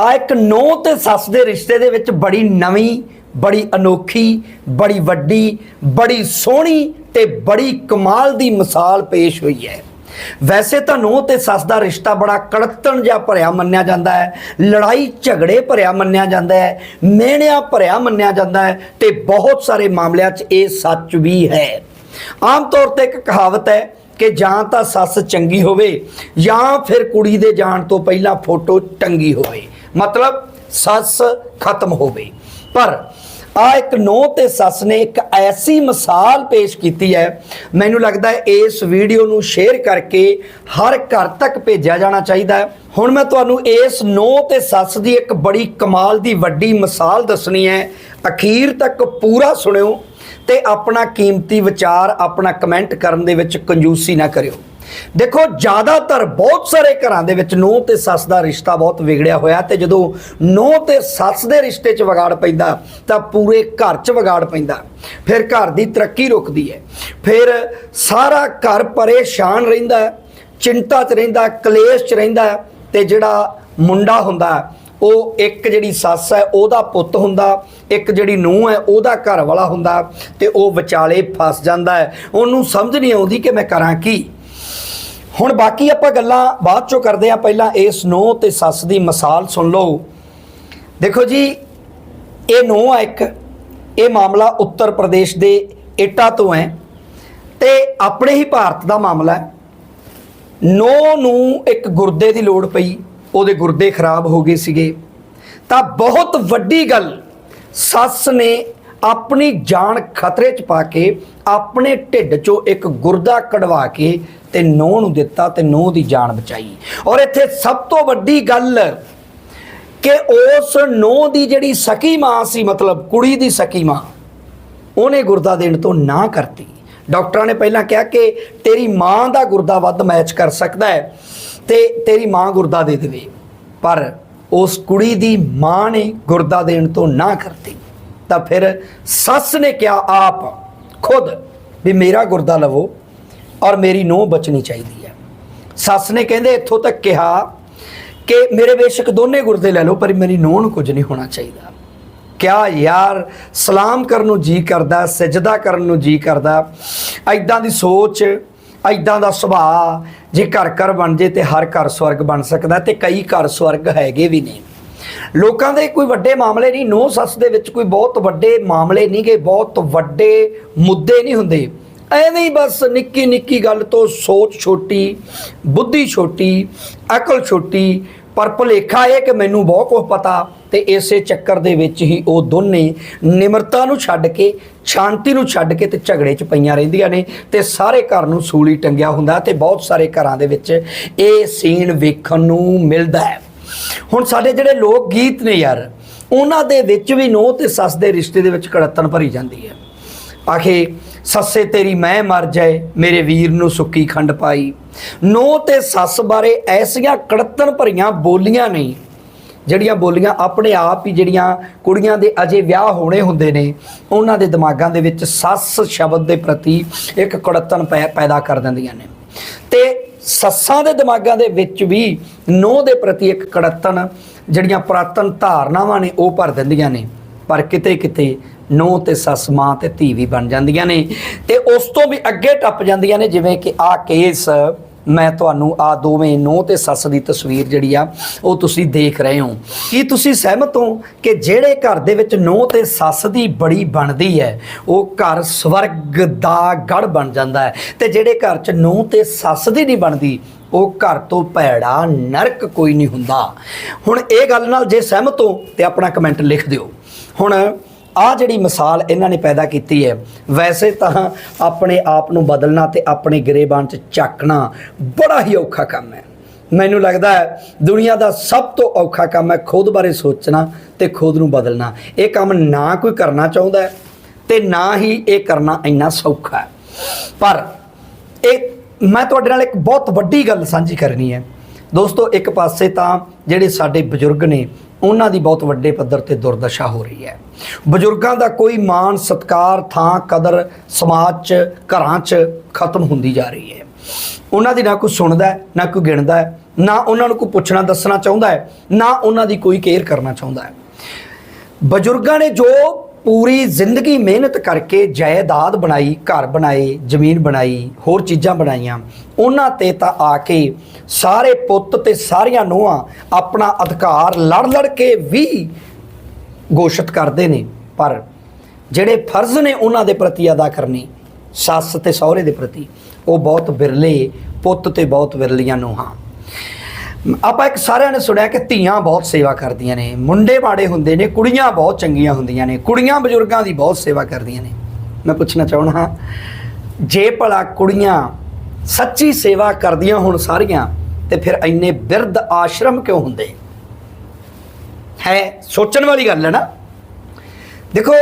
ਆ ਇੱਕ ਨੌ ਤੇ ਸੱਸ ਦੇ ਰਿਸ਼ਤੇ ਦੇ ਵਿੱਚ ਬੜੀ ਨਵੀਂ, ਬੜੀ ਅਨੋਖੀ, ਬੜੀ ਵੱਡੀ, ਬੜੀ ਸੋਹਣੀ ਤੇ ਬੜੀ ਕਮਾਲ ਦੀ ਮਿਸਾਲ ਪੇਸ਼ ਹੋਈ ਹੈ। ਵੈਸੇ ਤਾਂ ਨੌ ਤੇ ਸੱਸ ਦਾ ਰਿਸ਼ਤਾ ਬੜਾ ਕੜਤਣ ਜਿਹਾ ਭਰਿਆ ਮੰਨਿਆ ਜਾਂਦਾ ਹੈ, ਲੜਾਈ ਝਗੜੇ ਭਰਿਆ ਮੰਨਿਆ ਜਾਂਦਾ ਹੈ, ਮਿਹਣਿਆਂ ਭਰਿਆ ਮੰਨਿਆ ਜਾਂਦਾ ਹੈ ਤੇ ਬਹੁਤ ਸਾਰੇ ਮਾਮਲਿਆਂ 'ਚ ਇਹ ਸੱਚ ਵੀ ਹੈ। ਆਮ ਤੌਰ ਤੇ ਇੱਕ ਕਹਾਵਤ ਹੈ ਕਿ ਜਾਂ ਤਾਂ ਸੱਸ ਚੰਗੀ ਹੋਵੇ ਜਾਂ ਫਿਰ ਕੁੜੀ ਦੇ ਜਾਣ ਤੋਂ ਪਹਿਲਾਂ ਫੋਟੋ ਟੰਗੀ ਹੋਵੇ। ਮਤਲਬ ਸੱਸ ਖਤਮ ਹੋਵੇ ਪਰ ਆ ਇੱਕ ਨੌ ਤੇ ਸੱਸ ਨੇ ਇੱਕ ਐਸੀ ਮਿਸਾਲ ਪੇਸ਼ ਕੀਤੀ ਹੈ, ਮੈਨੂੰ ਲੱਗਦਾ ਹੈ ਇਸ ਵੀਡੀਓ ਨੂੰ ਸ਼ੇਅਰ ਕਰਕੇ ਹਰ ਘਰ ਤੱਕ ਭੇਜਿਆ ਜਾਣਾ ਚਾਹੀਦਾ ਹੈ। ਹੁਣ ਮੈਂ ਤੁਹਾਨੂੰ ਇਸ ਨੌ ਤੇ ਸੱਸ ਦੀ ਇੱਕ ਬੜੀ ਕਮਾਲ ਦੀ ਵੱਡੀ ਮਿਸਾਲ ਦੱਸਣੀ ਹੈ। ਅਖੀਰ ਤੱਕ ਪੂਰਾ ਸੁਣਿਓ ਤੇ ਆਪਣਾ ਕੀਮਤੀ ਵਿਚਾਰ ਆਪਣਾ ਕਮੈਂਟ ਕਰਨ ਦੇ ਵਿੱਚ ਕੰਜੂਸੀ ਨਾ ਕਰਿਓ। ਦੇਖੋ, ਜ਼ਿਆਦਾਤਰ ਬਹੁਤ ਸਾਰੇ ਘਰਾਂ ਦੇ ਵਿੱਚ ਨੂੰਹ ਤੇ ਸੱਸ ਦਾ ਰਿਸ਼ਤਾ ਬਹੁਤ ਵਿਗੜਿਆ ਹੋਇਆ ਤੇ ਜਦੋਂ ਨੂੰਹ ਤੇ ਸੱਸ ਦੇ ਰਿਸ਼ਤੇ 'ਚ ਵਿਗਾੜ ਪੈਂਦਾ, ਤਾਂ ਪੂਰੇ ਘਰ 'ਚ ਵਿਗਾੜ ਪੈਂਦਾ। ਫਿਰ ਘਰ ਦੀ ਤਰੱਕੀ ਰੁਕਦੀ ਹੈ। ਫਿਰ ਸਾਰਾ ਘਰ ਪਰੇਸ਼ਾਨ ਰਹਿੰਦਾ ਚਿੰਤਾ 'ਚ ਰਹਿੰਦਾ, ਕਲੇਸ਼ 'ਚ ਰਹਿੰਦਾ ਹੈ ਤੇ ਜਿਹੜਾ ਮੁੰਡਾ ਹੁੰਦਾ, ਉਹ ਇੱਕ ਜਿਹੜੀ ਸੱਸ ਹੈ, ਉਹਦਾ ਪੁੱਤ ਹੁੰਦਾ, ਇੱਕ ਜਿਹੜੀ ਨੂੰਹ ਹੈ, ਉਹਦਾ ਘਰ ਵਾਲਾ ਹੁੰਦਾ ਤੇ ਉਹ ਵਿਚਾਲੇ ਫਸ ਜਾਂਦਾ ਹੈ। ਉਹਨੂੰ ਸਮਝ ਨਹੀਂ ਆਉਂਦੀ ਕਿ ਮੈਂ ਕਰਾਂ ਕੀ। ਹੁਣ ਬਾਕੀ ਆਪਾਂ ਗੱਲਾਂ ਬਾਅਦ ਚੋਂ ਕਰਦੇ ਆ ਪਹਿਲਾਂ ਇਸ ਨੂੰਹ ਤੇ ਸੱਸ ਦੀ ਮਿਸਾਲ ਸੁਣ ਲਓ। ਦੇਖੋ ਜੀ, ਇਹ ਨੂੰਹ ਆ ਇੱਕ। ਇਹ ਮਾਮਲਾ ਉੱਤਰ ਪ੍ਰਦੇਸ਼ ਦੇ ਏਟਾ ਤੋਂ ਹੈ। ਤੇ ਆਪਣੇ ਹੀ ਭਾਰਤ ਦਾ ਮਾਮਲਾ ਹੈ। ਨੋ ਨੂੰ ਇੱਕ ਗੁਰਦੇ ਦੀ ਲੋੜ ਪਈ। ਉਹਦੇ ਗੁਰਦੇ ਖਰਾਬ ਹੋ ਗਏ ਸੀਗੇ। ਤਾਂ ਬਹੁਤ ਵੱਡੀ ਗੱਲ ਸੱਸ ਨੇ ਆਪਣੀ ਜਾਨ ਖਤਰੇ 'ਚ ਪਾ ਕੇ, ਆਪਣੇ ਢਿੱਡ 'ਚੋਂ ਇੱਕ ਗੁਰਦਾ ਕਢਵਾ ਕੇ ਤੇ ਨੌ ਨੂੰ ਦਿੱਤਾ ਤੇ ਨੌ ਦੀ ਜਾਨ ਬਚਾਈ। ਔਰ ਇੱਥੇ ਸਭ ਤੋਂ ਵੱਡੀ ਗੱਲ ਕਿ ਉਸ ਨੌ ਦੀ ਜਿਹੜੀ ਸਕੀ ਮਾਂ ਸੀ, ਮਤਲਬ ਕੁੜੀ ਦੀ ਸਕੀ ਮਾਂ, ਉਹਨੇ ਗੁਰਦਾ ਦੇਣ ਤੋਂ ਨਾ ਕਰਤੀ। ਡਾਕਟਰਾਂ ਨੇ ਪਹਿਲਾਂ ਕਿਹਾ ਕਿ ਤੇਰੀ ਮਾਂ ਦਾ ਗੁਰਦਾ ਵੱਧ ਮੈਚ ਕਰ ਸਕਦਾ ਹੈ ਤੇ ਤੇਰੀ ਮਾਂ ਗੁਰਦਾ ਦੇ ਦੇਵੇ। ਪਰ ਉਸ ਕੁੜੀ ਦੀ ਮਾਂ ਨੇ ਗੁਰਦਾ ਦੇਣ ਤੋਂ ਨਾ ਕਰਤੀ। ਤਾਂ ਫਿਰ ਸੱਸ ਨੇ ਕਿਹਾ, ਆਪ ਖੁਦ ਵੀ ਮੇਰਾ ਗੁਰਦਾ ਲਵੋ ਔਰ ਮੇਰੀ ਨੂੰਹ ਬਚਣੀ ਚਾਹੀਦੀ ਹੈ। ਸੱਸ ਨੇ ਕਹਿੰਦੇ, ਇੱਥੋਂ ਤੱਕ ਕਿਹਾ ਕਿ ਮੇਰੇ ਬੇਸ਼ੱਕ ਦੋਨੇ ਗੁਰਦੇ ਲੈ ਲਓ, ਪਰ ਮੇਰੀ ਨੂੰਹ ਨੂੰ ਕੁਝ ਨਹੀਂ ਹੋਣਾ ਚਾਹੀਦਾ। ਕਿਆ ਯਾਰ, ਸਲਾਮ ਕਰਨ ਨੂੰ ਜੀ ਕਰਦਾ, ਸਜਦਾ ਕਰਨ ਨੂੰ ਜੀ ਕਰਦਾ। ਐਦਾਂ ਦੀ ਸੋਚ ਐਦਾਂ ਦਾ ਸੁਭਾਅ ਜੇ ਘਰ ਘਰ ਬਣ ਜੇ ਤੇ ਹਰ ਘਰ ਸਵਰਗ ਬਣ ਸਕਦਾ ਤੇ ਕਈ ਘਰ ਸਵਰਗ ਹੈਗੇ ਵੀ ਨੇ। ਲੋਕਾਂ ਦੇ ਕੋਈ ਵੱਡੇ ਮਾਮਲੇ ਨਹੀਂ, ਨੋ ਸੱਸ ਦੇ ਵਿੱਚ ਕੋਈ ਬਹੁਤ ਵੱਡੇ ਮਾਮਲੇ ਨਹੀਂ ਨਹੀਂਗੇ ਬਹੁਤ ਵੱਡੇ ਮੁੱਦੇ ਨਹੀਂ ਹੁੰਦੇ। ਐਵੇਂ ਹੀ ਬਸ ਨਿੱਕੀ ਨਿੱਕੀ ਗੱਲ ਤੋਂ ਸੋਚ ਛੋਟੀ, ਬੁੱਧੀ ਛੋਟੀ, ਅਕਲ ਛੋਟੀ, ਪਰ ਭੁਲੇਖਾ ਇਹ ਕਿ ਮੈਨੂੰ ਬਹੁਤ ਕੁਝ ਪਤਾ ਤੇ ਇਸੇ ਚੱਕਰ ਦੇ ਵਿੱਚ ਹੀ ਉਹ ਦੋਨੇ ਨਿਮਰਤਾ ਨੂੰ ਛੱਡ ਕੇ, ਸ਼ਾਂਤੀ ਨੂੰ ਛੱਡ ਕੇ ਤੇ ਝਗੜੇ 'ਚ ਪਈਆਂ ਰਹਿੰਦੀਆਂ ਨੇ ਤੇ ਸਾਰੇ ਘਰ ਨੂੰ ਸੂਲੀ ਟੰਗਿਆ ਹੁੰਦਾ ਤੇ ਬਹੁਤ ਸਾਰੇ ਘਰਾਂ ਦੇ ਵਿੱਚ ਇਹ ਸੀਨ ਵੇਖਣ ਨੂੰ ਮਿਲਦਾ ਹੈ। ਹੁਣ ਸਾਡੇ ਜਿਹੜੇ ਲੋਕ ਗੀਤ ਨੇ ਯਾਰ, ਉਹਨਾਂ ਦੇ ਵਿੱਚ ਵੀ ਨੋਹ ਤੇ ਸੱਸ ਦੇ ਰਿਸ਼ਤੇ ਦੇ ਵਿੱਚ ਕੜਤਨ ਭਰੀ ਜਾਂਦੀ ਹੈ। ਆਖੇ, ਸੱਸੇ ਤੇਰੀ ਮੈਂ ਮਰ ਜਾਏ, ਮੇਰੇ ਵੀਰ ਨੂੰ ਸੁੱਕੀ ਖੰਡ ਪਾਈ। ਨੋ ਤੇ ਸੱਸ ਬਾਰੇ ਐਸੀਆਂ ਕੜਤਨ ਭਰੀਆਂ ਬੋਲੀਆਂ ਨਹੀਂ ਜਿਹੜੀਆਂ ਬੋਲੀਆਂ ਆਪਣੇ ਆਪ ਹੀ ਜਿਹੜੀਆਂ ਕੁੜੀਆਂ ਦੇ ਅਜੇ ਵਿਆਹ ਹੋਣੇ ਹੁੰਦੇ ਨੇ, ਉਹਨਾਂ ਦੇ ਦਿਮਾਗਾਂ ਦੇ ਵਿੱਚ ਸੱਸ ਸ਼ਬਦ ਦੇ ਪ੍ਰਤੀ ਇੱਕ ਕੜਤਨ ਪੈ- ਪੈਦਾ ਕਰ ਦਿੰਦੀਆਂ ਨੇ। ਤੇ ਸੱਸਾਂ ਦੇ ਦਿਮਾਗਾਂ ਦੇ ਵਿੱਚ ਵੀ ਨੋ ਦੇ ਪ੍ਰਤੀ ਇੱਕ ਕੜਤਨ ਜਿਹੜੀਆਂ ਪੁਰਾਤਨ ਧਾਰਨਾਵਾਂ ਨੇ, ਉਹ ਭਰ ਦਿੰਦੀਆਂ ਨੇ। ਪਰ ਕਿਤੇ ਕਿਤੇ ਨੋ ਤੇ ਸੱਸ, ਮਾਂ ਤੇ ਧੀ ਵੀ ਬਣ ਜਾਂਦੀਆਂ ਨੇ। ਤੇ ਉਸ ਤੋਂ ਵੀ ਅੱਗੇ ਟੱਪ ਜਾਂਦੀਆਂ ਨੇ, ਜਿਵੇਂ ਕਿ ਆਹ ਕੇਸ ਮੈਂ ਤੁਹਾਨੂੰ ਆ ਦੋਵੇਂ ਨੋ ਤੇ ਸੱਸ ਦੀ ਤਸਵੀਰ ਜਿਹੜੀ ਆ, ਉਹ ਤੁਸੀਂ ਦੇਖ ਰਹੇ ਹੋ। ਕੀ ਤੁਸੀਂ ਸਹਿਮਤ ਹੋ ਕਿ ਜਿਹੜੇ ਘਰ ਦੇ ਵਿੱਚ ਨੋ ਤੇ ਸੱਸ ਦੀ ਬੜੀ ਬਣਦੀ ਹੈ, ਉਹ ਘਰ ਸਵਰਗ ਦਾ ਗੜ ਬਣ ਜਾਂਦਾ ਹੈ ਤੇ ਜਿਹੜੇ ਘਰ 'ਚ ਨੋ ਤੇ ਸੱਸ ਦੀ ਨਹੀਂ ਬਣਦੀ, ਉਹ ਘਰ ਤੋਂ ਭੈੜਾ ਨਰਕ ਕੋਈ ਨਹੀਂ ਹੁੰਦਾ। ਹੁਣ ਇਹ ਗੱਲ ਨਾਲ ਜੇ ਸਹਿਮਤ ਹੋ ਤੇ ਆਪਣਾ ਕਮੈਂਟ ਲਿਖ ਦਿਓ। ਹੁਣ ਆ ਜਿਹੜੀ ਮਿਸਾਲ ਇਹਨਾਂ ਨੇ ਪੈਦਾ ਕੀਤੀ ਹੈ, ਵੈਸੇ ਤਾਂ ਆਪਣੇ ਆਪ ਨੂੰ ਬਦਲਣਾ ਤੇ ਆਪਣੇ ਗਰੇਬਾਨ 'ਚ ਚੱਕਣਾ ਬੜਾ ਹੀ ਔਖਾ ਕੰਮ ਹੈ। ਮੈਨੂੰ ਲੱਗਦਾ ਹੈ ਦੁਨੀਆ ਦਾ ਸਭ ਤੋਂ ਔਖਾ ਕੰਮ ਹੈ ਖੁਦ ਬਾਰੇ ਸੋਚਣਾ ਤੇ ਖੁਦ ਨੂੰ ਬਦਲਣਾ। ਇਹ ਕੰਮ ਨਾ ਕੋਈ ਕਰਨਾ ਚਾਹੁੰਦਾ ਹੈ ਤੇ ਨਾ ਹੀ ਇਹ ਕਰਨਾ ਇੰਨਾ ਸੌਖਾ ਹੈ। ਪਰ ਇਹ ਮੈਂ ਤੁਹਾਡੇ ਨਾਲ ਇੱਕ ਬਹੁਤ ਵੱਡੀ ਗੱਲ ਸਾਂਝੀ ਕਰਨੀ ਹੈ। ਦੋਸਤੋ, ਇੱਕ ਪਾਸੇ ਤਾਂ ਜਿਹੜੇ ਸਾਡੇ ਬਜ਼ੁਰਗ ਨੇ ਉਹਨਾਂ ਦੀ ਬਹੁਤ ਵੱਡੇ ਪੱਧਰ ਤੇ ਦੁਰਦਸ਼ਾ ਹੋ ਰਹੀ ਹੈ। ਬਜ਼ੁਰਗਾਂ ਦਾ ਕੋਈ ਮਾਣ, ਸਤਕਾਰ ਥਾਂ, ਕਦਰ ਸਮਾਜ 'ਚ, ਘਰਾਂ 'ਚ ਖਤਮ ਹੁੰਦੀ ਜਾ ਰਹੀ ਹੈ। ਉਹਨਾਂ ਦੀ ਨਾ ਕੋਈ ਸੁਣਦਾ ਨਾ ਕੋਈ ਗਿਣਦਾ ਨਾ ਉਹਨਾਂ ਨੂੰ ਕੋਈ ਪੁੱਛਣਾ ਦੱਸਣਾ ਚਾਹੁੰਦਾ ਹੈ, ਨਾ ਉਹਨਾਂ ਦੀ ਕੋਈ ਕੇਅਰ ਕਰਨਾ ਚਾਹੁੰਦਾ ਹੈ। ਬਜ਼ੁਰਗਾਂ ਨੇ ਜੋ ਪੂਰੀ ਜ਼ਿੰਦਗੀ ਮਿਹਨਤ ਕਰਕੇ ਜਾਇਦਾਦ ਬਣਾਈ, ਘਰ ਬਣਾਏ, ਜ਼ਮੀਨ ਬਣਾਈ, ਹੋਰ ਚੀਜ਼ਾਂ ਬਣਾਈਆਂ। ਉਹਨਾਂ ਤੇ ਤਾਂ ਆ ਕੇ ਸਾਰੇ ਪੁੱਤ ਤੇ ਸਾਰੀਆਂ ਨੂੰਹਾਂ ਆਪਣਾ ਅਧਿਕਾਰ ਲੜ ਲੜ ਕੇ ਵੀ ਘੋਸ਼ਿਤ ਕਰਦੇ ਨੇ। ਪਰ ਜਿਹੜੇ ਫਰਜ਼ ਨੇ ਉਹਨਾਂ ਦੇ ਪ੍ਰਤੀ ਅਦਾ ਕਰਨੀ, ਸੱਸ ਤੇ ਸਹੁਰੇ ਦੇ ਪ੍ਰਤੀ, ਉਹ ਬਹੁਤ ਵਿਰਲੇ ਪੁੱਤ ਤੇ ਬਹੁਤ ਵਿਰਲੀਆਂ ਨੂੰਹਾਂ। ਆਪਾਂ ਇੱਕ ਸਾਰਿਆਂ ਨੇ ਸੁਣਿਆ ਕਿ ਧੀਆਂ ਬਹੁਤ ਸੇਵਾ ਕਰਦੀਆਂ ਨੇ, ਮੁੰਡੇ ਮਾੜੇ ਹੁੰਦੇ ਨੇ, ਕੁੜੀਆਂ ਬਹੁਤ ਚੰਗੀਆਂ ਹੁੰਦੀਆਂ ਨੇ, ਕੁੜੀਆਂ ਬਜ਼ੁਰਗਾਂ ਦੀ ਬਹੁਤ ਸੇਵਾ ਕਰਦੀਆਂ ਨੇ। ਮੈਂ ਪੁੱਛਣਾ ਚਾਹਣਾ ਜੇ ਭਲਾ ਕੁੜੀਆਂ ਸੱਚੀ ਸੇਵਾ ਕਰਦੀਆਂ ਹੁਣ ਸਾਰੀਆਂ, ਤੇ ਫਿਰ ਇੰਨੇ ਬਿਰਧ ਆਸ਼ਰਮ ਕਿਉਂ ਹੁੰਦੇ? ਹੈ, ਸੋਚਣ ਵਾਲੀ ਗੱਲ ਹੈ ਨਾ? ਦੇਖੋ,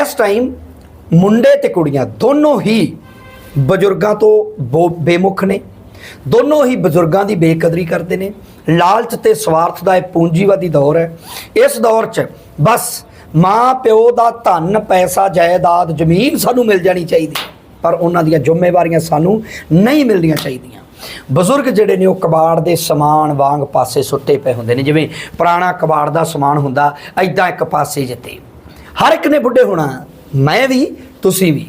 ਇਸ ਟਾਈਮ ਮੁੰਡੇ ਤੇ ਕੁੜੀਆਂ ਦੋਨੋਂ ਹੀ ਬਜ਼ੁਰਗਾਂ ਤੋਂ ਬੋ- ਬੇਮੁਖ ਨੇ। ਦੋਨੋਂ ਹੀ ਬਜ਼ੁਰਗਾਂ ਦੀ ਬੇਕਦਰੀ ਕਰਦੇ ਨੇ। ਲਾਲਚ ਤੇ ਸਵਾਰਥ ਦਾ ਇਹ ਪੂੰਜੀਵਾਦੀ ਦੌਰ ਹੈ। ਇਸ ਦੌਰ 'ਚ ਬਸ ਮਾਂ ਪਿਓ ਦਾ ਧਨ ਪੈਸਾ ਜਾਇਦਾਦ ਜ਼ਮੀਨ ਸਾਨੂੰ ਮਿਲ ਜਾਣੀ ਚਾਹੀਦੀ ਹੈ, ਪਰ ਉਹਨਾਂ ਦੀਆਂ ਜ਼ਿੰਮੇਵਾਰੀਆਂ ਸਾਨੂੰ ਨਹੀਂ ਮਿਲਣੀਆਂ ਚਾਹੀਦੀਆਂ। ਬਜ਼ੁਰਗ ਜਿਹੜੇ ਨੇ ਉਹ ਕਬਾੜ ਦੇ ਸਮਾਨ ਵਾਂਗ ਪਾਸੇ ਸੁੱਟੇ ਪਏ ਹੁੰਦੇ ਨੇ। ਜਿਵੇਂ ਪੁਰਾਣਾ ਕਬਾੜ ਦਾ ਸਮਾਨ ਹੁੰਦਾ ਐਦਾਂ ਇੱਕ ਪਾਸੇ ਜਿੱਤੇ। ਹਰ ਇੱਕ ਨੇ ਬੁੱਢੇ ਹੋਣਾ ਮੈਂ ਵੀ ਤੁਸੀਂ ਵੀ।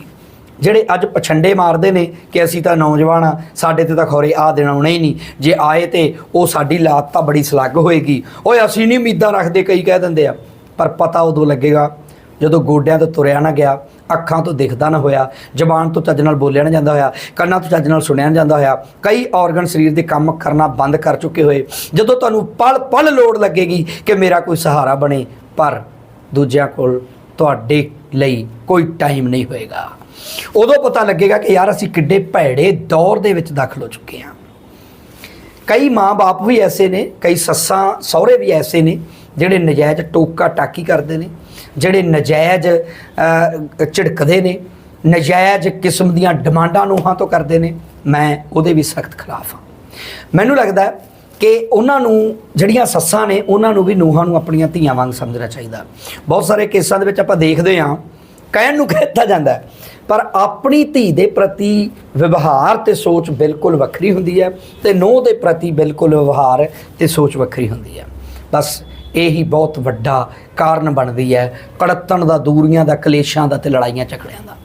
ਜਿਹੜੇ ਅੱਜ ਪਛੰਡੇ ਮਾਰਦੇ ਨੇ ਕਿ ਅਸੀਂ ਤਾਂ ਨੌਜਵਾਨ ਆ, ਸਾਡੇ ਤੇ ਤਾਂ ਖੌਰੇ ਆ ਦੇਣਾ ਆਉਣਾ ਹੀ ਨਹੀਂ। ਜੇ ਆਏ ਤੇ ਉਹ ਸਾਡੀ ਲਾਤ ਤਾਂ ਬੜੀ ਸਲੱਗ ਹੋਏਗੀ। ਓਏ, ਅਸੀਂ ਨਹੀਂ ਉਮੀਦਾਂ ਰੱਖਦੇ, ਕਈ ਕਹਿ ਦਿੰਦੇ ਆ। ਪਰ ਪਤਾ ਉਦੋਂ ਲੱਗੇਗਾ ਜਦੋਂ ਗੋਡਿਆਂ ਤੋਂ ਤੁਰਿਆ ਨਾ ਗਿਆ, ਅੱਖਾਂ ਤੋਂ ਦਿਖਦਾ ਨਾ ਹੋਇਆ, ਜ਼ਬਾਨ ਤੋਂ ਚੱਜ ਨਾਲ ਬੋਲਿਆ ਨਾ ਜਾਂਦਾ ਹੋਇਆ, ਕੰਨਾਂ ਤੋਂ ਚੱਜ ਨਾਲ ਸੁਣਿਆ ਨਾ ਜਾਂਦਾ ਹੋਇਆ। ਕਈ ਆਰਗਨ ਸਰੀਰ ਦੇ ਕੰਮ ਕਰਨਾ ਬੰਦ ਕਰ ਚੁੱਕੇ ਹੋਏ। ਜਦੋਂ ਤੁਹਾਨੂੰ ਪਲ ਪਲ ਲੋੜ ਲੱਗੇਗੀ ਕਿ ਮੇਰਾ ਕੋਈ ਸਹਾਰਾ ਬਣੇ, ਪਰ ਦੂਜਿਆਂ ਕੋਲ ਤੁਹਾਡੇ ਲਈ ਕੋਈ ਟਾਈਮ ਨਹੀਂ ਹੋਏਗਾ। ਉਦੋਂ ਪਤਾ ਲੱਗੇਗਾ ਕਿ ਯਾਰ ਅਸੀਂ ਕਿੱਡੇ ਭੈੜੇ ਦੌਰ ਦੇ ਵਿੱਚ ਦਾਖਲ ਹੋ ਚੁੱਕੇ ਹਾਂ। ਕਈ ਮਾਂ-ਬਾਪ ਵੀ ਐਸੇ ਨੇ, ਕਈ ਸੱਸਾਂ, ਸਹੁਰੇ ਵੀ ਐਸੇ ਨੇ, ਜਿਹੜੇ ਨਜਾਇਜ਼ ਟੋਕਾ ਟਾਕੀ ਕਰਦੇ ਨੇ, ਜਿਹੜੇ ਨਜਾਇਜ਼ ਝਿੜਕਦੇ ਨੇ, ਨਜਾਇਜ਼ ਕਿਸਮ ਦੀਆਂ ਡਿਮਾਂਡਾਂ ਨੂੰਹਾਂ ਤੋਂ ਕਰਦੇ ਨੇ। ਮੈਂ ਉਹਦੇ ਵੀ ਸਖਤ ਖਿਲਾਫ ਹਾਂ। ਮੈਨੂੰ ਲੱਗਦਾ ਕਿ ਉਹਨਾਂ ਨੂੰ, ਜਿਹੜੀਆਂ ਸੱਸਾਂ ਨੇ, ਉਹਨਾਂ ਨੂੰ ਵੀ ਨੂਹਾਂ ਨੂੰ ਆਪਣੀਆਂ ਧੀਆਂ ਵਾਂਗ ਸਮਝਣਾ ਚਾਹੀਦਾ। ਬਹੁਤ ਸਾਰੇ ਕੇਸਾਂ ਦੇ ਵਿੱਚ ਆਪਾਂ ਦੇਖਦੇ ਹਾਂ ਕਹਿਣ ਨੂੰ ਕਹਿਤਾ ਜਾਂਦਾ ਪਰ ਆਪਣੀ ਧੀ ਦੇ ਪ੍ਰਤੀ ਵਿਵਹਾਰ ਤੇ ਸੋਚ ਬਿਲਕੁਲ ਵੱਖਰੀ ਹੁੰਦੀ ਹੈ ਤੇ ਨੂੰਹ ਦੇ ਪ੍ਰਤੀ ਬਿਲਕੁਲ ਵਿਵਹਾਰ ਤੇ ਸੋਚ ਵੱਖਰੀ ਹੁੰਦੀ ਹੈ। ਬਸ ਇਹੀ ਬਹੁਤ ਵੱਡਾ ਕਾਰਨ ਬਣਦੀ ਹੈ ਕੜੱਤਣ ਦਾ, ਦੂਰੀਆਂ ਦਾ, ਕਲੇਸ਼ਾਂ ਦਾ ਤੇ ਲੜਾਈਆਂ ਝਗੜਿਆਂ ਦਾ।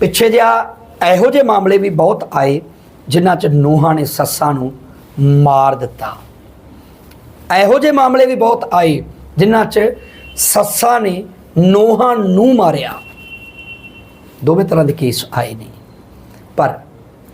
ਪਿੱਛੇ ਜਿਹਾ ਇਹੋ ਜਿਹੇ ਮਾਮਲੇ ਵੀ ਬਹੁਤ ਆਏ ਜਿਨ੍ਹਾਂ 'ਚ ਨੂੰਹਾਂ ਨੇ ਸੱਸਾਂ ਨੂੰ ਮਾਰ ਦਿੱਤਾ। ਇਹੋ ਜਿਹੇ ਮਾਮਲੇ ਵੀ ਬਹੁਤ ਆਏ ਜਿਨ੍ਹਾਂ 'ਚ ਸੱਸਾਂ ਨੇ ਨੋਹਾਂ ਨੂੰ ਮਾਰਿਆ। ਦੋਵੇਂ ਤਰ੍ਹਾਂ ਦੇ ਕੇਸ ਆਏ ਨੇ। ਪਰ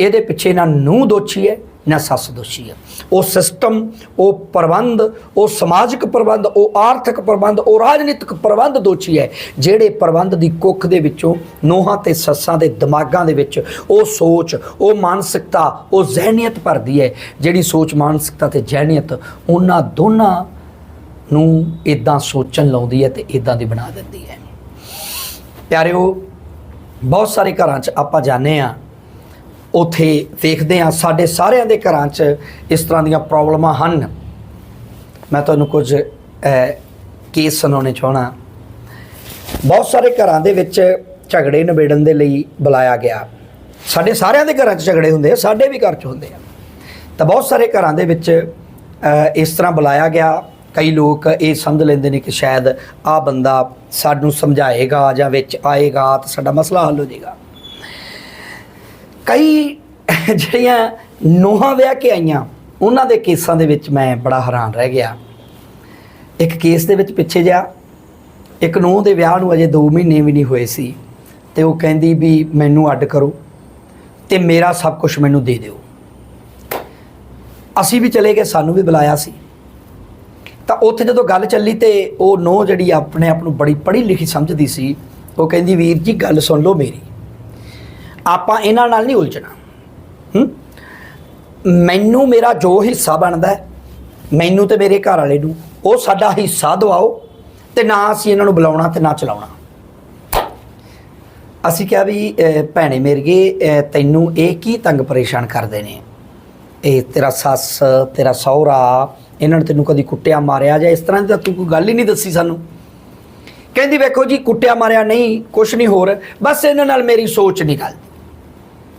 ਇਹਦੇ ਪਿੱਛੇ ਨਾ ਨੂੰਹ ਦੋਸ਼ੀ ਹੈ, ਨਾ ਸੱਸ ਦੋਸ਼ੀ ਹੈ। ਉਹ ਸਿਸਟਮ ਉਹ ਪ੍ਰਬੰਧ, ਉਹ ਸਮਾਜਿਕ ਪ੍ਰਬੰਧ, ਉਹ ਆਰਥਿਕ ਪ੍ਰਬੰਧ, ਉਹ ਰਾਜਨੀਤਿਕ ਪ੍ਰਬੰਧ ਦੋਸ਼ੀ ਹੈ। ਜਿਹੜੇ ਪ੍ਰਬੰਧ ਦੀ ਕੁੱਖ ਦੇ ਵਿੱਚੋਂ ਨੋਹਾਂ ਤੇ ਸੱਸਾਂ ਦੇ ਦਿਮਾਗਾਂ ਦੇ ਵਿੱਚ ਉਹ ਸੋਚ, ਉਹ ਮਾਨਸਿਕਤਾ, ਉਹ ਜ਼ਹਿਨੀਅਤ ਭਰਦੀ ਹੈ। ਜਿਹੜੀ ਸੋਚ, ਮਾਨਸਿਕਤਾ ਤੇ ਜ਼ਹਿਨੀਅਤ, ਉਹਨਾਂ ਦੋਨਾਂ ਨੂੰ ਇਦਾਂ ਸੋਚਣ ਲਾਉਂਦੀ ਹੈ ਤੇ ਇਦਾਂ ਦੀ ਬਣਾ ਦਿੰਦੀ ਹੈ। ਪਿਆਰਿਓ, ਬਹੁਤ ਸਾਰੇ ਘਰਾਂ 'ਚ ਆਪਾਂ ਜਾਂਦੇ ਆ ਉਥੇ ਵੇਖਦੇ ਆ ਸਾਡੇ ਸਾਰਿਆਂ ਦੇ ਘਰਾਂ 'ਚ ਇਸ ਤਰ੍ਹਾਂ ਦੀਆਂ ਪ੍ਰੋਬਲਮਾਂ ਹਨ। ਮੈਂ ਤੁਹਾਨੂੰ ਕੁਝ ਕੇਸ ਸੁਣਾਉਣੇ ਚਾਹਣਾ ਬਹੁਤ ਸਾਰੇ ਘਰਾਂ ਦੇ ਵਿੱਚ ਝਗੜੇ ਨਿਬੇੜਨ ਦੇ ਲਈ ਬੁਲਾਇਆ ਗਿਆ। ਸਾਡੇ ਸਾਰਿਆਂ ਦੇ ਘਰਾਂ 'ਚ ਝਗੜੇ ਹੁੰਦੇ ਆ, ਸਾਡੇ ਵੀ ਘਰ 'ਚ ਹੁੰਦੇ ਆ। ਤਾਂ ਬਹੁਤ ਸਾਰੇ ਘਰਾਂ ਦੇ ਵਿੱਚ ਇਸ ਤਰ੍ਹਾਂ ਬੁਲਾਇਆ ਗਿਆ। ਕਈ ਲੋਕ ਇਹ ਸਮਝ ਲੈਂਦੇ ਨੇ ਕਿ ਸ਼ਾਇਦ ਆ ਬੰਦਾ ਸਾਨੂੰ ਸਮਝਾਏਗਾ ਜਾਂ ਵਿੱਚ ਆਏਗਾ ਤਾਂ ਸਾਡਾ ਮਸਲਾ ਹੱਲ ਹੋ ਜਾਏਗਾ। ਕਈ ਜਿਹੜੀਆਂ ਨੋਹਾਂ ਵਿਆਹ ਕੇ ਆਈਆਂ, ਉਹਨਾਂ ਦੇ ਕੇਸਾਂ ਦੇ ਵਿੱਚ ਮੈਂ ਬੜਾ ਹੈਰਾਨ ਰਹਿ ਗਿਆ। ਇੱਕ ਕੇਸ ਦੇ ਵਿੱਚ ਪਿੱਛੇ ਜਿਹਾ, ਇੱਕ ਨੂੰਹ ਦੇ ਵਿਆਹ ਨੂੰ ਅਜੇ 2 ਮਹੀਨੇ ਵੀ ਨਹੀਂ ਹੋਏ ਸੀ ਤੇ ਉਹ ਕਹਿੰਦੀ ਵੀ ਮੈਨੂੰ ਅੱਡ ਕਰੋ ਤੇ ਮੇਰਾ ਸਭ ਕੁਝ ਮੈਨੂੰ ਦੇ ਦਿਓ। ਅਸੀਂ ਵੀ ਚਲੇ ਗਏ, ਸਾਨੂੰ ਵੀ ਬੁਲਾਇਆ ਸੀ। ਤਾਂ ਉੱਥੇ ਜਦੋਂ ਗੱਲ ਚੱਲੀ ਤੇ ਉਹ ਨੋ ਜਿਹੜੀ ਆਪਣੇ ਆਪ ਨੂੰ ਬੜੀ ਪੜ੍ਹੀ ਲਿਖੀ ਸਮਝਦੀ ਸੀ, ਉਹ ਕਹਿੰਦੀ, ਵੀਰ ਜੀ, ਗੱਲ ਸੁਣ ਲਓ ਮੇਰੀ। ਆਪਾਂ ਇਹਨਾਂ ਨਾਲ ਨਹੀਂ ਉਲਝਣਾ। ਮੈਨੂੰ ਮੇਰਾ ਜੋ ਹਿੱਸਾ ਬਣਦਾ ਮੈਨੂੰ ਤੇ ਮੇਰੇ ਘਰ ਵਾਲੇ ਨੂੰ, ਉਹ ਸਾਡਾ ਹਿੱਸਾ ਦਵਾਓ ਤੇ ਨਾ ਅਸੀਂ ਇਹਨਾਂ ਨੂੰ ਬੁਲਾਉਣਾ ਤੇ ਨਾ ਚਲਾਉਣਾ। ਅਸੀਂ ਕਿਹਾ ਵੀ ਭੈਣੇ ਮੇਰੀਏ ਤੈਨੂੰ ਇਹ ਕੀ ਤੰਗ ਪਰੇਸ਼ਾਨ ਕਰਦੇ ਨੇ? ਇਹ ਤੇਰਾ ਸੱਸ, ਤੇਰਾ ਸਹੁਰਾ ਇਹਨਾਂ ਨੇ ਤੈਨੂੰ ਕਦੀ ਕੁੱਟਿਆ, ਮਾਰਿਆ ਜਾਂ ਇਸ ਤਰ੍ਹਾਂ ਦੀ ਤਾਂ ਤੂੰ ਕੋਈ ਗੱਲ ਹੀ ਨਹੀਂ ਦੱਸੀ ਸਾਨੂੰ। ਕਹਿੰਦੀ ਵੇਖੋ ਜੀ, ਕੁੱਟਿਆ, ਮਾਰਿਆ ਨਹੀਂ, ਕੁਛ ਨਹੀਂ ਹੋਰ, ਬਸ ਇਹਨਾਂ ਨਾਲ ਮੇਰੀ ਸੋਚ ਨਹੀਂ ਰਲਦੀ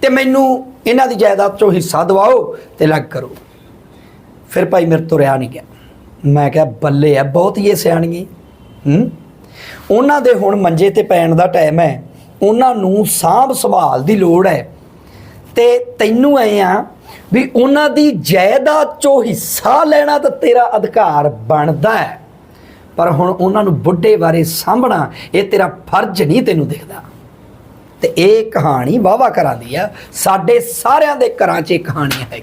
ਤੇ ਮੈਨੂੰ ਇਹਨਾਂ ਦੀ ਜਾਇਦਾਦ ਚੋਂ ਹਿੱਸਾ ਦਿਵਾਓ ਤੇ ਲੱਗ ਕਰੋ। ਫਿਰ ਭਾਈ ਮੇਰੇ ਤੋਂ ਰਿਆ ਨਹੀਂ ਗਿਆ। ਮੈਂ ਕਿਹਾ, ਬੱਲੇ ਆ ਬਹੁਤ ਹੀ ਇਹ ਹੂੰ? ਉਹਨਾਂ ਦੇ ਹੁਣ ਮੰਜੇ ਤੇ ਪੈਣ ਦਾ ਟਾਈਮ ਹੈ ਉਹਨਾਂ ਨੂੰ ਸਾਂਭ ਸੰਭਾਲ ਦੀ ਲੋੜ ਹੈ ਤੇ ਤੈਨੂੰ ਐ ਆ ਵੀ ਉਹਨਾਂ ਦੀ ਜਾਇਦਾਦ ਚੋਂ ਹਿੱਸਾ ਲੈਣਾ ਤਾਂ ਤੇਰਾ ਅਧਿਕਾਰ ਬਣਦਾ ਹੈ। ਪਰ ਹੁਣ ਉਹਨਾਂ ਨੂੰ ਬੁੱਢੇ ਬਾਰੇ ਸਾਂਭਣਾ, ਇਹ ਤੇਰਾ ਫਰਜ਼ ਨਹੀਂ ਤੈਨੂੰ ਦਿਖਦਾ। ਤੇ ਇਹ ਕਹਾਣੀ ਵਾਵਾ ਘਰਾਂ ਦੀ ਆ। ਸਾਡੇ ਸਾਰਿਆਂ ਦੇ ਘਰਾਂ 'ਚ ਇਹ ਕਹਾਣੀ ਹੈ।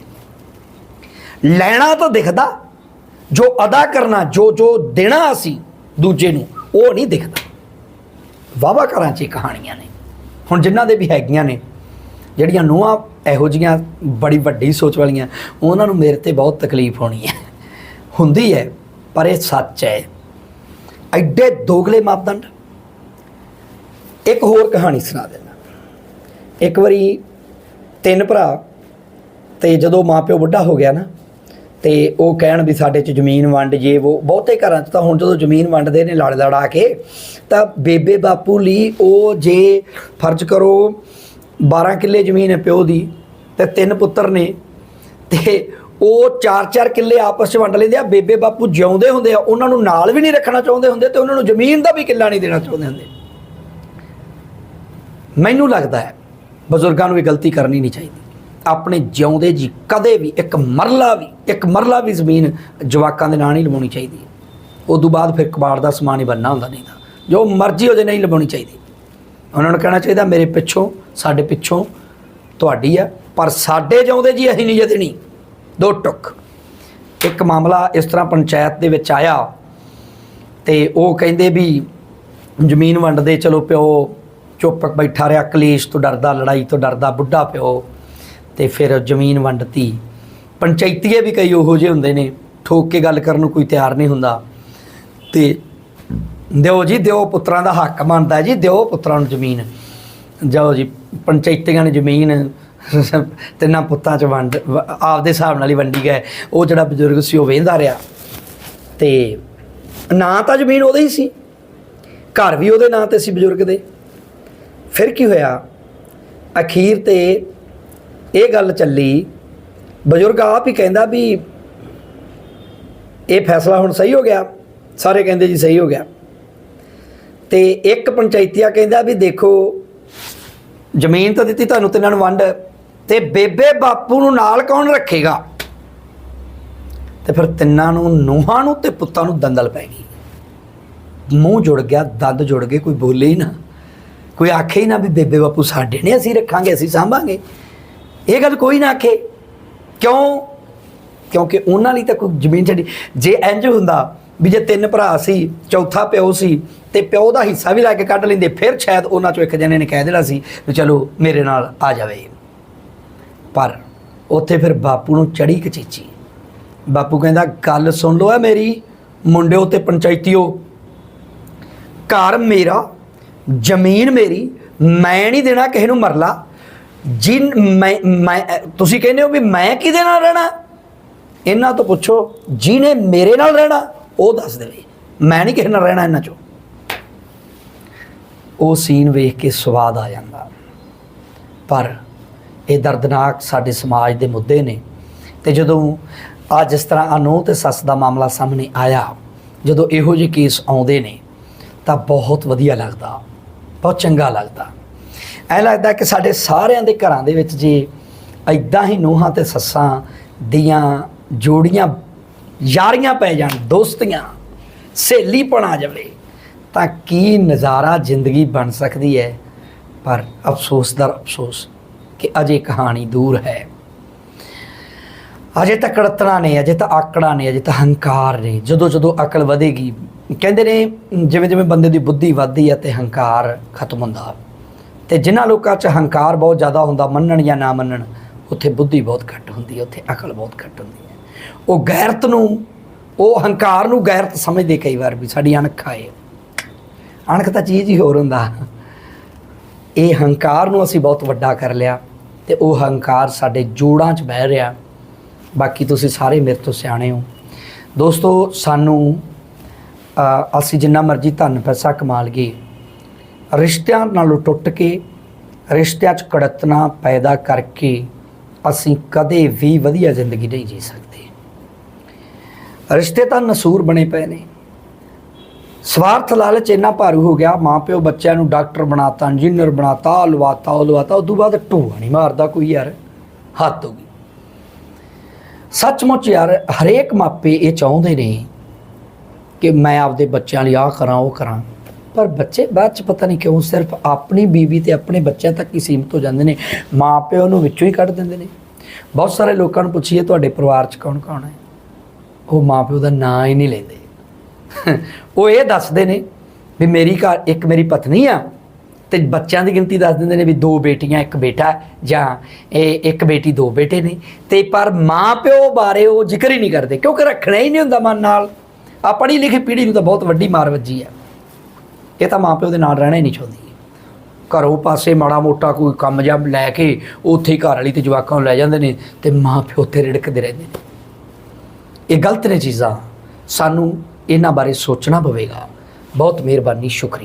ਲੈਣਾ ਤਾਂ ਦਿਖਦਾ, ਜੋ ਅਦਾ ਕਰਨਾ, ਜੋ ਜੋ ਦੇਣਾ ਅਸੀਂ ਦੂਜੇ ਨੂੰ, ਉਹ ਨਹੀਂ ਦਿਖਦਾ। ਵਾਵਾ ਘਰਾਂ 'ਚ ਇਹ ਕਹਾਣੀਆਂ ਨੇ। ਹੁਣ ਜਿਨ੍ਹਾਂ ਦੇ ਵੀ ਹੈਗੀਆਂ ਨੇ ਜਿਹੜੀਆਂ ਨੂੰਹਾਂ ਇਹੋ ਜੀਆਂ ਬੜੀ ਵੱਡੀ ਸੋਚ ਵਾਲੀਆਂ, ਉਹਨਾਂ ਨੂੰ ਮੇਰੇ ਤੇ ਬਹੁਤ ਤਕਲੀਫ ਹੋਣੀ ਹੈ। ਹੁੰਦੀ ਹੈ, ਪਰ ਇਹ ਸੱਚ ਹੈ। ਐਡੇ ਦੋਗਲੇ ਮਾਪਦੰਡ। ਇੱਕ ਹੋਰ ਕਹਾਣੀ ਸੁਣਾ ਦੇਣਾ ਇੱਕ ਵਾਰੀ ਤਿੰਨ ਭਰਾ, ਤੇ ਜਦੋਂ ਮਾਪਿਓ ਬੁੱਢਾ ਹੋ ਗਿਆ ਨਾ, ਤੇ ਉਹ ਕਹਿਣ ਵੀ ਸਾਡੇ ਚ ਜ਼ਮੀਨ ਵੰਡ ਜੇ ਉਹ ਬਹੁਤੇ ਘਰਾਂ ਚ ਤਾਂ ਹੁਣ ਜਦੋਂ ਜ਼ਮੀਨ ਵੰਡਦੇ ਨੇ ਲੜ ਲੜਾ ਕੇ, ਤਾਂ ਬੇਬੇ ਬਾਪੂ ਲਈ ਉਹ ਜੇ ਫਰਜ਼ ਕਰੋ 12 ਕਿੱਲੇ ਜ਼ਮੀਨ ਹੈ ਪਿਓ ਦੀ ਤੇ ਤਿੰਨ ਪੁੱਤਰ ਨੇ ਤੇ ਉਹ 4-4 ਕਿੱਲੇ ਆਪਸ ਚ ਵੰਡ ਲੈਂਦੇ ਆ। ਬੇਬੇ ਬਾਪੂ ਜਿਉਂਦੇ ਹੁੰਦੇ ਆ, ਉਹਨਾਂ ਨੂੰ ਨਾਲ ਵੀ ਨਹੀਂ ਰੱਖਣਾ ਚਾਹੁੰਦੇ ਹੁੰਦੇ ਤੇ ਉਹਨਾਂ ਨੂੰ ਜ਼ਮੀਨ ਦਾ ਵੀ ਕਿੱਲਾ ਨਹੀਂ ਦੇਣਾ ਚਾਹੁੰਦੇ ਹੁੰਦੇ। ਮੈਨੂੰ ਲੱਗਦਾ ਹੈ ਬਜ਼ੁਰਗਾਂ ਨੂੰ ਇਹ ਗਲਤੀ ਕਰਨੀ ਨਹੀਂ ਚਾਹੀਦੀ। ਆਪਣੇ ਜਿਉਂਦੇ ਜੀ ਕਦੇ ਵੀ ਇੱਕ ਮਰਲਾ ਵੀ, ਇੱਕ ਮਰਲਾ ਵੀ ਜ਼ਮੀਨ ਜਵਾਕਾਂ ਦੇ ਨਾਂ ਨਹੀਂ ਲਵਾਉਣੀ ਚਾਹੀਦੀ। ਉਦੋਂ ਬਾਅਦ ਫਿਰ ਕਬਾੜ ਦਾ ਸਮਾਨ ਹੀ ਬੰਨਣਾ ਹੁੰਦਾ ਨਹੀਂ ਤਾਂ। ਜੋ ਮਰਜ਼ੀ ਉਹਦੇ ਨਹੀਂ ਲਵਾਉਣੀ ਚਾਹੀਦੀ। ਉਹਨਾਂ ਨੂੰ ਕਹਿਣਾ ਚਾਹੀਦਾ, ਮੇਰੇ ਪਿੱਛੋਂ, ਸਾਡੇ ਪਿੱਛੋਂ ਤੁਹਾਡੀ ਆ, ਪਰ ਸਾਡੇ ਜਿਉਂਦੇ ਜੀ ਅਸੀਂ ਨਹੀਂ ਜੇ ਦੇਣੀ ਦੋ ਟੁੱਕ। ਇੱਕ ਮਾਮਲਾ ਇਸ ਤਰ੍ਹਾਂ ਪੰਚਾਇਤ ਦੇ ਵਿੱਚ ਆਇਆ ਤੇ ਉਹ ਕਹਿੰਦੇ ਵੀ ਜ਼ਮੀਨ ਵੰਡਦੇ, ਚਲੋ ਪਿਓ, ਚੁੱਪ ਬੈਠਾ ਰਿਹਾ, ਕਲੇਸ਼ ਤੋਂ ਡਰਦਾ, ਲੜਾਈ ਤੋਂ ਡਰਦਾ, ਬੁੱਢਾ ਪਿਓ। ਤੇ ਫਿਰ ਜ਼ਮੀਨ ਵੰਡਤੀ। ਪੰਚਾਇਤੀਏ ਵੀ ਕਈ ਉਹੋ ਜਿਹੇ ਹੁੰਦੇ ਨੇ, ਠੋਕ ਕੇ ਗੱਲ ਕਰਨ ਨੂੰ ਕੋਈ ਤਿਆਰ ਨਹੀਂ ਹੁੰਦਾ। ਤੇ ਦਿਓ ਜੀ, ਦਿਓ ਪੁੱਤਰਾਂ ਦਾ ਹੱਕ ਮੰਨਦਾ ਜੀ, ਦਿਓ ਪੁੱਤਰਾਂ ਨੂੰ ਜ਼ਮੀਨ। ਜਾਓ ਜੀ, ਪੰਚਾਇਤੀਆਂ ਨੇ ਜ਼ਮੀਨ ਤਿੰਨਾਂ ਪੁੱਤਾਂ ਚ ਵੰਡ, ਵ- ਆਪਦੇ ਹਿਸਾਬ ਨਾਲ ਹੀ ਵੰਡੀ ਗਏ। ਉਹ ਜਿਹੜਾ ਬਜ਼ੁਰਗ ਸੀ, ਉਹ ਵੇਂਦਾ ਰਿਹਾ। ਤੇ ਨਾਂ ਤਾਂ ਜ਼ਮੀਨ ਉਹਦੇ ਹੀ ਸੀ। ਘਰ ਵੀ ਉਹਦੇ ਨਾਂ ਤੇ ਸੀ ਬਜ਼ੁਰਗ ਦੇ। ਫਿਰ ਕੀ ਹੋਇਆ? ਅਖੀਰ ਤੇ ਇਹ ਗੱਲ ਚੱਲੀ। ਬਜ਼ੁਰਗ ਆਪ ਹੀ ਕਹਿੰਦਾ ਵੀ ਇਹ ਫੈਸਲਾ ਹੁਣ ਸਹੀ ਹੋ ਗਿਆ। ਸਾਰੇ ਕਹਿੰਦੇ ਜੀ ਸਹੀ ਹੋ ਗਿਆ। ਤੇ ਇੱਕ ਪੰਚਾਇਤੀਆ ਕਹਿੰਦਾ ਵੀ ਦੇਖੋ, ਜ਼ਮੀਨ ਤਾਂ ਦਿੱਤੀ ਤੁਹਾਨੂੰ ਤਿੰਨਾਂ ਨੂੰ ਵੰਡ, ਤੇ ਬੇਬੇ ਬਾਪੂ ਨੂੰ ਨਾਲ ਕੌਣ ਰੱਖੇਗਾ? ਤੇ ਫਿਰ ਤਿੰਨਾਂ ਨੂੰ, ਨੂੰਹਾਂ ਨੂੰ ਤੇ ਪੁੱਤਾਂ ਨੂੰ ਦੰਦਲ ਪੈ ਗਈ। ਮੂੰਹ ਜੁੜ ਗਿਆ, ਦੰਦ ਜੁੜ ਗਏ, ਕੋਈ ਬੋਲੇ ਹੀ ਨਾ। ਕੋਈ ਆਖੇ ਹੀ ਨਾ ਵੀ ਬੇਬੇ ਬਾਪੂ ਸਾਡੇ ਨੇ ਅਸੀਂ ਰੱਖਾਂਗੇ, ਅਸੀਂ ਸਾਂਭਾਂਗੇ। ਇਹ ਗੱਲ ਕੋਈ ਨਾ ਆਖੇ। ਕਿਉਂ? ਕਿਉਂਕਿ ਉਹਨਾਂ ਲਈ ਤਾਂ ਕੋਈ ਜ਼ਮੀਨ ਛੱਡੀ। ਜੇ ਇੰਜ ਹੁੰਦਾ ਵੀ ਜੇ ਤਿੰਨ ਭਰਾ ਸੀ, ਚੌਥਾ ਪਿਓ ਸੀ, ਤੇ ਪਿਓ ਦਾ ਹਿੱਸਾ ਵੀ ਲੈ ਕੇ ਕੱਢ ਲੈਂਦੇ, ਫਿਰ ਸ਼ਾਇਦ ਉਹਨਾਂ ਚੋਂ ਇੱਕ ਜਣੇ ਨੇ ਕਹਿ ਦੇਣਾ ਸੀ ਵੀ ਚਲੋ ਮੇਰੇ ਨਾਲ ਆ ਜਾਵੇ। ਪਰ ਉੱਥੇ ਫਿਰ ਬਾਪੂ ਨੂੰ ਚੜੀ ਕਚੀਚੀ ਬਾਪੂ ਕਹਿੰਦਾ, ਗੱਲ ਸੁਣ ਲਓ ਆ ਮੇਰੀ ਮੁੰਡਿਓ ਤੇ ਪੰਚਾਇਤੀਓ ਘਰ ਮੇਰਾ, ਜ਼ਮੀਨ ਮੇਰੀ, ਮੈਂ ਨਹੀਂ ਦੇਣਾ ਕਿਸੇ ਨੂੰ ਮਰਲਾ। ਜਿਨ, ਮੈਂ ਮੈਂ, ਤੁਸੀਂ ਕਹਿੰਦੇ ਹੋ ਵੀ ਮੈਂ ਕਿਹਦੇ ਨਾਲ ਰਹਿਣਾ? ਇਹਨਾਂ ਤੋਂ ਪੁੱਛੋ, ਜਿਹਨੇ ਮੇਰੇ ਨਾਲ ਰਹਿਣਾ ਉਹ ਦੱਸ ਦੇਵੇ। ਮੈਂ ਨਹੀਂ ਕਿਸੇ ਨਾਲ ਰਹਿਣਾ ਇਹਨਾਂ ਚੋਂ। ਉਹ ਸੀਨ ਵੇਖ ਕੇ ਸਵਾਦ ਆ ਜਾਂਦਾ। ਪਰ ਇਹ ਦਰਦਨਾਕ ਸਾਡੇ ਸਮਾਜ ਦੇ ਮੁੱਦੇ ਨੇ। ਤੇ ਜਦੋਂ ਆ ਜਿਸ ਤਰ੍ਹਾਂ ਅਨੋ ਤੇ ਸੱਸ ਦਾ ਮਾਮਲਾ ਸਾਹਮਣੇ ਆਇਆ, ਜਦੋਂ ਇਹੋ ਜਿਹੇ ਕੇਸ ਆਉਂਦੇ ਨੇ, ਤਾਂ ਬਹੁਤ ਵਧੀਆ ਲੱਗਦਾ। ਬਹੁਤ ਚੰਗਾ ਲੱਗਦਾ। ਐ ਲੱਗਦਾ ਕਿ ਸਾਡੇ ਸਾਰਿਆਂ ਦੇ ਘਰਾਂ ਦੇ ਵਿੱਚ ਜੇ ਐਦਾਂ ਹੀ ਨੂੰਹਾਂ ਤੇ ਸੱਸਾਂ ਦੀਆਂ ਜੋੜੀਆਂ ਯਾਰੀਆਂ ਪੈ ਜਾਣ, ਦੋਸਤੀਆਂ ਸਹੇਲੀਪਣ ਆ ਜਾਵੇ, ਤਾਂ ਕੀ ਨਜ਼ਾਰਾ ਜ਼ਿੰਦਗੀ ਬਣ ਸਕਦੀ ਹੈ? ਪਰ ਅਫਸੋਸ ਦਰ ਅਫਸੋਸ ਕਿ ਅਜੇ ਕਹਾਣੀ ਦੂਰ ਹੈ। ਅਜੇ ਤਾਂ ਕੜਤਣਾ ਨੇ, ਅਜੇ ਤਾਂ ਆਕੜਾ ਨੇ, ਅਜੇ ਤਾਂ ਹੰਕਾਰ ਨੇ, ਜਦੋਂ ਜਦੋਂ ਅਕਲ ਵਧੇਗੀ। ਕਹਿੰਦੇ ਨੇ, ਜਿਵੇਂ ਜਿਵੇਂ ਬੰਦੇ ਦੀ ਬੁੱਧੀ ਵੱਧਦੀ ਹੈ ਤੇ ਹੰਕਾਰ ਖਤਮ ਹੁੰਦਾ। ਤੇ ਜਿਨ੍ਹਾਂ ਲੋਕਾਂ 'ਚ ਹੰਕਾਰ ਬਹੁਤ ਜ਼ਿਆਦਾ ਹੁੰਦਾ, ਮੰਨਣ ਜਾਂ ਨਾ ਮੰਨਣ, ਉੱਥੇ ਬੁੱਧੀ ਬਹੁਤ ਘੱਟ ਹੁੰਦੀ ਹੈ, ਉੱਥੇ ਅਕਲ ਬਹੁਤ ਘੱਟ ਹੁੰਦੀ ਹੈ। ਉਹ ਗੈਰਤ ਨੂੰ, ਉਹ ਹੰਕਾਰ ਨੂੰ ਗੈਰਤ ਸਮਝਦੇ ਕਈ ਵਾਰ ਵੀ ਸਾਡੀ ਅਣਖ ਆਏ ਅਣਖ ਤਾਂ ਚੀਜ਼ ਹੀ ਹੋਰ ਹੁੰਦਾ। ਇਹ ਹੰਕਾਰ ਨੂੰ ਅਸੀਂ ਬਹੁਤ ਵੱਡਾ ਕਰ ਲਿਆ ਤੇ ਉਹ ਹੰਕਾਰ ਸਾਡੇ ਜੋੜਾਂ 'ਚ ਬਹਿ ਰਿਹਾ। ਬਾਕੀ ਤੁਸੀਂ ਸਾਰੇ ਮੇਰੇ ਤੋਂ ਸਿਆਣੇ ਹੋ। ਦੋਸਤੋ, ਸਾਨੂੰ ਅਸੀਂ ਜਿੰਨਾ ਮਰਜ਼ੀ ਧਨ ਪੈਸਾ ਕਮਾ ਲਈਏ, ਰਿਸ਼ਤਿਆਂ ਨਾਲੋਂ ਟੁੱਟ ਕੇ, ਰਿਸ਼ਤਿਆਂ 'ਚ ਕੜਤਨਾ ਪੈਦਾ ਕਰਕੇ ਅਸੀਂ ਕਦੇ ਵੀ ਵਧੀਆ ਜ਼ਿੰਦਗੀ ਨਹੀਂ ਜੀ ਸਕਦੇ। ਰਿਸ਼ਤੇ ਤਾਂ ਨਸੂਰ ਬਣੇ ਪਏ ਨੇ। ਸਵਾਰਥ ਲਾਲਚ ਇੰਨਾ ਭਾਰੂ ਹੋ ਗਿਆ, ਮਾਪਿਓ ਬੱਚਿਆਂ ਨੂੰ ਡਾਕਟਰ ਬਣਾਤਾ, ਇੰਜੀਨੀਅਰ ਬਣਾਤਾ, ਆਹ ਲਵਾਤਾ, ਉਹ ਲਵਾਤਾ, ਉਦੋਂ ਬਾਅਦ ਢੂਆ ਨਹੀਂ ਮਾਰਦਾ ਕੋਈ ਯਾਰ ਹੱਥ ਹੋ ਗਈ। ਸੱਚਮੁੱਚ ਯਾਰ, ਹਰੇਕ ਮਾਪੇ ਇਹ ਚਾਹੁੰਦੇ ਨੇ ਕਿ ਮੈਂ ਆਪਦੇ ਬੱਚਿਆਂ ਲਈ ਆਹ ਕਰਾਂ, ਉਹ ਕਰਾਂ, ਪਰ ਬੱਚੇ ਬਾਅਦ ਚ ਪਤਾ ਨਹੀਂ ਕਿਉਂ ਸਿਰਫ ਆਪਣੀ ਬੀਵੀ ਤੇ ਆਪਣੇ ਬੱਚਿਆਂ ਤੱਕ ਹੀ ਸੀਮਤ ਹੋ ਜਾਂਦੇ ਨੇ, ਮਾਪਿਓ ਨੂੰ ਵਿੱਚੋਂ ਹੀ ਕੱਢ ਦਿੰਦੇ ਨੇ। ਬਹੁਤ ਸਾਰੇ ਲੋਕਾਂ ਨੂੰ ਪੁੱਛੀਏ, ਤੁਹਾਡੇ ਪਰਿਵਾਰ ਚ ਕੌਣ ਕੌਣ ਹੈ? ਉਹ ਮਾਪਿਓ ਦਾ ਨਾਂ ਹੀ ਨਹੀਂ ਲੈਂਦੇ। ਉਹ ਇਹ ਦੱਸਦੇ ਨੇ ਵੀ ਮੇਰੀ ਘਰ ਇੱਕ ਮੇਰੀ ਪਤਨੀ ਆ ਤੇ ਬੱਚਿਆਂ ਦੀ ਗਿਣਤੀ ਦੱਸ ਦਿੰਦੇ ਨੇ ਵੀ ਦੋ ਬੇਟੀਆਂ, ਇੱਕ ਬੇਟਾ ਜਾਂ ਇਹ ਇੱਕ ਬੇਟੀ, ਦੋ ਬੇਟੇ ਨੇ। ਤੇ ਪਰ ਮਾਪਿਓ ਬਾਰੇ ਉਹ ਜ਼ਿਕਰ ਹੀ ਨਹੀਂ ਕਰਦੇ, ਕਿਉਂਕਿ ਰੱਖਣਾ ਹੀ ਨਹੀਂ ਹੁੰਦਾ ਮਨ ਨਾਲ। ਆ ਪੜ੍ਹੀ ਲਿਖੀ ਪੀੜ੍ਹੀ ਨੂੰ ਤਾਂ ਬਹੁਤ ਵੱਡੀ ਮਾਰ ਵੱਜੀ ਆ। ਇਹ ਤਾਂ ਮਾਪਿਓ ਦੇ ਨਾਲ ਰਹਿਣਾ ਹੀ ਨਹੀਂ ਚਾਹੁੰਦੀ। ਘਰੋਂ ਪਾਸੇ ਮਾੜਾ ਮੋਟਾ ਕੋਈ ਕੰਮ ਜਾਂ ਲੈ ਕੇ ਉੱਥੇ ਹੀ ਘਰ ਵਾਲੀ ਤੇ ਜਵਾਕਾਂ ਨੂੰ ਲੈ ਜਾਂਦੇ ਨੇ ਤੇ ਮਾਪਿਓ ਉੱਥੇ ਰਿੜਕਦੇ ਰਹਿੰਦੇ ਨੇ। ਇਹ ਗਲਤ ਨੇ ਚੀਜ਼ਾਂ। ਸਾਨੂੰ ਇਹਨਾਂ ਬਾਰੇ ਸੋਚਣਾ ਪਵੇਗਾ। ਬਹੁਤ ਮਿਹਰਬਾਨੀ ਸ਼ੁਕਰੀਆ।